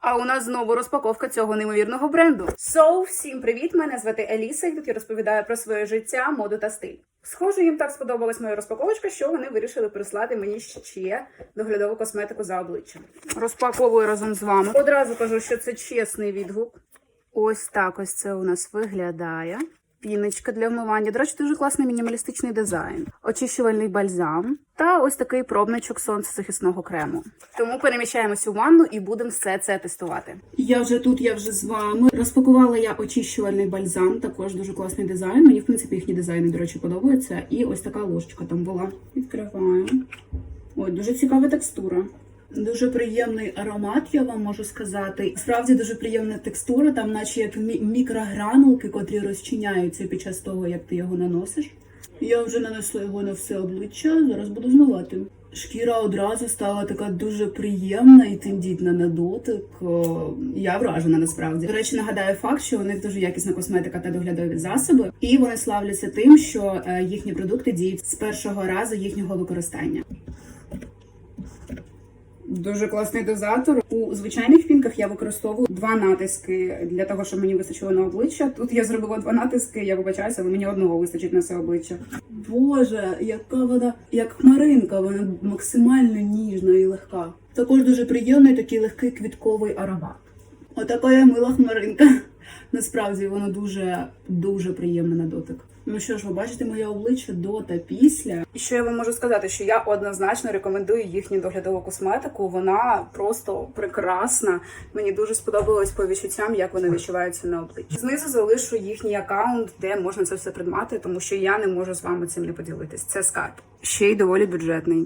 А у нас знову розпаковка цього неймовірного бренду. So, всім привіт! Мене звати Еліса, і тут я розповідаю про своє життя, моду та стиль. Схоже, їм так сподобалась моя розпаковочка, що вони вирішили прислати мені ще доглядову косметику за обличчям. Розпаковую разом з вами. Одразу кажу, що це чесний відгук. Ось так ось це у нас виглядає. Піночка для вмивання. До речі, дуже класний мінімалістичний дизайн, очищувальний бальзам та ось такий пробничок сонцезахисного крему. Тому переміщаємося у ванну і будемо все це тестувати. Я вже тут, я вже з вами. Розпакувала я очищувальний бальзам, також дуже класний дизайн. Мені в принципі їхні дизайни, до речі, подобаються. І ось така ложечка там була. Відкриваю. Ой, дуже цікава текстура. Дуже приємний аромат, я вам можу сказати. Справді дуже приємна текстура, там, наче як мікрогранулки, котрі розчиняються під час того, як ти його наносиш. Я вже нанесла його на все обличчя, зараз буду змивати. Шкіра одразу стала така дуже приємна і тендітна на дотик. Я вражена насправді. До речі, нагадаю факт, що у них дуже якісна косметика та доглядові засоби, і вони славляться тим, що е, їхні продукти діють з першого разу їхнього використання. Дуже класний дозатор. У звичайних пінках я використовую два натиски для того, щоб мені вистачило на обличчя. Тут я зробила два натиски, я вибачаюся, але мені одного вистачить на все обличчя. Боже, яка вона, як хмаринка, вона максимально ніжна і легка. Також дуже приємний такий легкий квітковий аромат. Отака я мила хмаринка. Насправді воно дуже дуже приємне на дотик. Ну що ж, ви бачите моє обличчя до та після. І що я вам можу сказати, що я однозначно рекомендую їхню доглядову косметику. Вона просто прекрасна. Мені дуже сподобалось по відчуттям, як вони відчуваються на обличчі. Знизу залишу їхній аккаунт, де можна це все придбати, тому що я не можу з вами цим не поділитись. Це скарб. Ще й доволі бюджетний.